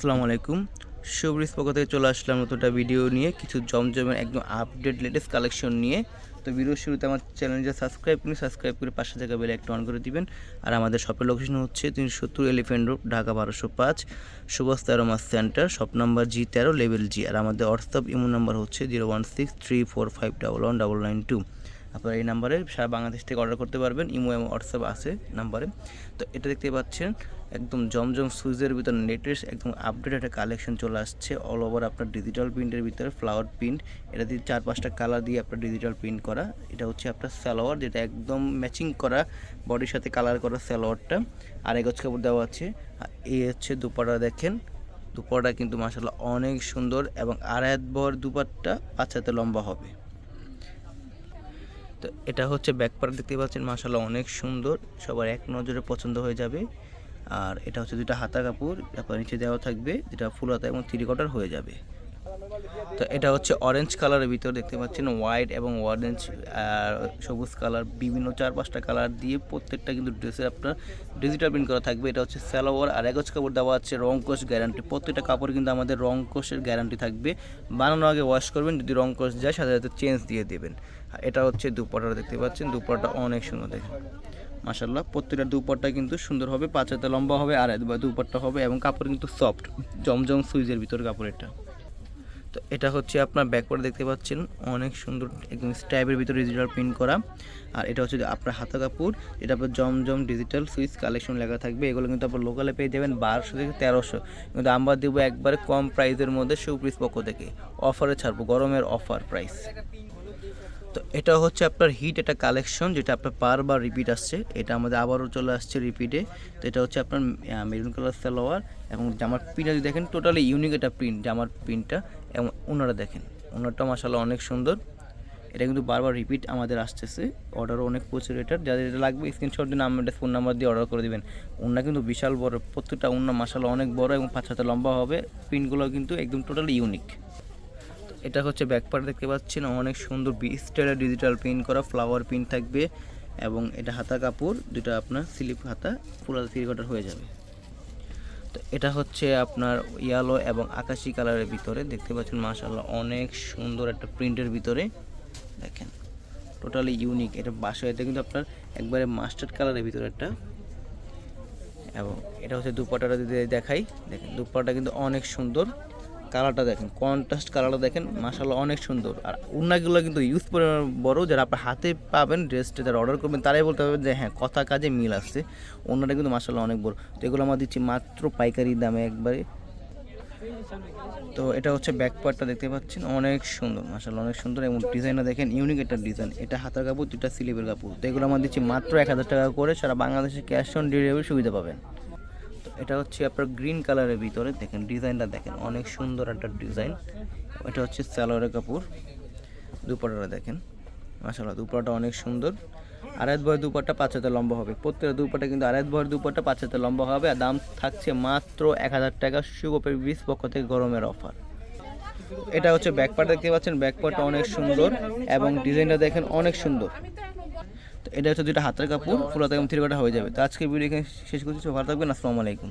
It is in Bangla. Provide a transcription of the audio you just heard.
আসসালামু আলাইকুম। শুভরিস পক্ষ থেকে চলে আসলাম নতুন একটা ভিডিও নিয়ে, কিছু জমজমের একদম আপডেট লেটেস্ট কালেকশন নিয়ে। তো ভিডিওর শুরুতে আমার চ্যানেলটা সাবস্ক্রাইব করুন সাবস্ক্রাইব করে পাশে থাকা বেলে একটা অন করে দিবেন। আর আমাদের শপের লোকেশন হচ্ছে তিনশো সত্তর এলিফেন্ট রোড ঢাকা বারোশো পাঁচ, সুভাষ তেরো মাস সেন্টার শপ নাম্বার জি তেরো লেভেল জি আর আমাদের হোয়াটসঅ্যাপ ইমো নাম্বার হচ্ছে zero one six three four five double one double nine two আপনারা এই নাম্বারে সারা বাংলাদেশ থেকে অর্ডার করতে পারবেন। ইমো এবং হোয়াটসঅ্যাপ আছে নাম্বারে। তো এটা দেখতে পাচ্ছেন, একদম জমজম সুইজের ভিতর লেটেস্ট একদম আপডেট একটা কালেকশন চলে আসছে। অল ওভার আপনার ডিজিটাল প্রিন্টের ভিতরে ফ্লাওয়ার প্রিন্ট এটা দিয়ে চার পাঁচটা কালার দিয়ে আপনার ডিজিটাল প্রিন্ট করা। এটা হচ্ছে আপনার সালোয়ার, যেটা একদম ম্যাচিং করা বডির সাথে কালার করা সালোয়ারটা। আর এগোজ কাপড় দেওয়া আছে। আর এই হচ্ছে দুপাটা দেখেন। দুপাটা কিন্তু মাসাল্লাহ অনেক সুন্দর এবং আড়ায়াত বর দুপাটটা পাঁচ হাতে লম্বা হবে। তো এটা হচ্ছে ব্যাকপার্ট দেখতে পাচ্ছেন মাসাল্লাহ অনেক সুন্দর। সবার এক নজরে পছন্দ হয়ে যাবে। আর এটা হচ্ছে দুটা হাতা কাপড়, তারপর নিচে দেওয়া থাকবে, যেটা ফুল হাতা এবং থ্রি কোয়ার্টার হয়ে যাবে। তো এটা হচ্ছে অরেঞ্জ কালারের ভিতরে দেখতে পাচ্ছেন হোয়াইট এবং অরেঞ্জ আর সবুজ কালার বিভিন্ন চার পাঁচটা কালার দিয়ে প্রত্যেকটা কিন্তু ড্রেসের আপনার ডিজিটাল প্রিন্ট করা থাকবে। এটা হচ্ছে স্যালোয়ার আর এগোজ কাপড় দেওয়া আছে রং কোষ গ্যারান্টি প্রত্যেকটা কাপড় কিন্তু আমাদের রং কোষের গ্যারান্টি থাকবে। বানানোর আগে ওয়াশ করবেন, যদি রং কোষ যায়, সাথে সাথে চেঞ্জ দিয়ে দেবেন। এটা হচ্ছে দুপাটা, দেখতে পাচ্ছেন, দুপাটা অনেক সুন্দর দেখেন। মাসাল্লাহ প্রত্যেকটা দুপাট্টা কিন্তু সুন্দর হবে, পাঁচ হাতে লম্বা হবে, আর দুপাট্টা হবে, এবং কাপড় কিন্তু সফট জমজম সুইজের ভিতরে কাপড় এটা। তো এটা হচ্ছে আপনার ব্যাকওয়ার্ড দেখতে পাচ্ছেন অনেক সুন্দর একদম স্ট্যাবের ভিতরে ডিজিটাল প্রিন্ট করা। আর এটা হচ্ছে আপনার হাতা কাপড়, এটা আপনার জমজম ডিজিটাল সুইচ কালেকশন লেখা থাকবে। এগুলো কিন্তু আপনার লোকালে পেয়ে যাবেন বারোশো থেকে তেরোশো। কিন্তু আমরা দেবো একবারে কম প্রাইসের মধ্যে সুপ্রিস পক্ষ থেকে। অফারে ছাড়বো, গরমের অফার প্রাইস তো এটা হচ্ছে আপনার হিট একটা কালেকশন যেটা আপনার বারবার রিপিট আসছে। এটা আমাদের আবারও চলে আসছে রিপিটে তো এটা হচ্ছে আপনার মেরুন কালার সালোয়ার এবং জামার প্রিন্টটা যদি দেখেন টোটালি ইউনিক একটা প্রিন্ট জামার প্রিন্টটা এবং ওনারা দেখেন, ওনারটা মাসাল্লাহ অনেক সুন্দর। এটা কিন্তু বারবার রিপিট আমাদের আসতেছে। অর্ডারও অনেক প্রচুর এটার যাদের এটা লাগবে স্ক্রিনশট দিন আমাদের ফোন নাম্বার দিয়ে অর্ডার করে দেবেন। ওনা কিন্তু বিশাল বড়, প্রত্যেকটা ওনা মাসাল্লাহ অনেক বড় এবং পাঁচ হাতে লম্বা হবে। প্রিন্টগুলো কিন্তু একদম টোটালি ইউনিক এটা হচ্ছে ব্যাকপার্ট দেখতে পাচ্ছেন, অনেক সুন্দর বি স্টাইলের ডিজিটাল প্রিন্ট করা ফ্লাওয়ার প্রিন্ট থাকবে এবং এটা হাতা কাপড় দুটা আপনার স্লিপ হাতা থ্রি কোয়ার্টার হয়ে যাবে। তো এটা হচ্ছে আপনার ইয়েলো এবং আকাশি কালারের ভিতরে, দেখতে পাচ্ছেন মাশাল্লাহ অনেক সুন্দর একটা প্রিন্টের ভিতরে। দেখেন টোটালি ইউনিক এটা বাসায় কিন্তু আপনার একবারে মাস্টার্ড কালারের ভিতরে একটা। এবং এটা হচ্ছে দুপাটাটা যদি দেখাই, দেখেন, দুপাটা কিন্তু অনেক সুন্দর। কালারটা দেখেন কন্ট্রাস্ট কালারটা দেখেন মাসাল্লাহ অনেক সুন্দর। আর উন্নাগুলো কিন্তু ইউজ করে বড়, যারা আপনার হাতে পাবেন ড্রেসটা যারা অর্ডার করবেন, তারাই বলতে পারবেন যে হ্যাঁ কথা কাজে মিল আসছে অন্যটা কিন্তু মাসাল্লাহ অনেক বড়। তো এগুলো আমরা দিচ্ছি মাত্র পাইকারি দামে একবারে। তো এটা হচ্ছে ব্যাক পার্টটা দেখতে পাচ্ছেন, অনেক সুন্দর মাসাল্লাহ অনেক সুন্দর। এবং ডিজাইনটা দেখেন ইউনিক একটা ডিজাইন এটা হাতার কাপড় দুটা স্লিপের কাপড়। তো এগুলো আমরা দিচ্ছি মাত্র এক হাজার টাকা করে। সারা বাংলাদেশে ক্যাশ অন ডেলিভারি সুবিধা পাবেন। এটা হচ্ছে আপনার গ্রিন কালারের ভিতরে, দেখেন ডিজাইনটা দেখেন, অনেক সুন্দর একটা ডিজাইন। এটা হচ্ছে সালোয়ারের কাপড় দুপাটাটা দেখেন মাসাল্লাহ দুপাটা অনেক সুন্দর। আড়াইত বয়ের দুপাট্টা পাঁচ হাতে লম্বা হবে। প্রত্যেকটা দুপাটা কিন্তু আড়াইত বয়ের দুপাট্টা পাঁচ হাতে লম্বা হবে আর দাম থাকছে মাত্র এক হাজার টাকা সুগোপের বিশ পক্ষ থেকে গরমের অফার। এটা হচ্ছে ব্যাকপার্ট দেখতে পাচ্ছেন? ব্যাকপার্টটা অনেক সুন্দর এবং ডিজাইনটা দেখেন অনেক সুন্দর। তো এটা হচ্ছে দুইটা হাতের কাপড় ফুলাতে এবং থ্রি হয়ে যাবে। তো আজকে ভিডিও এখানে শেষ করছি ভালো থাকবেন আসসালামু আলাইকুম।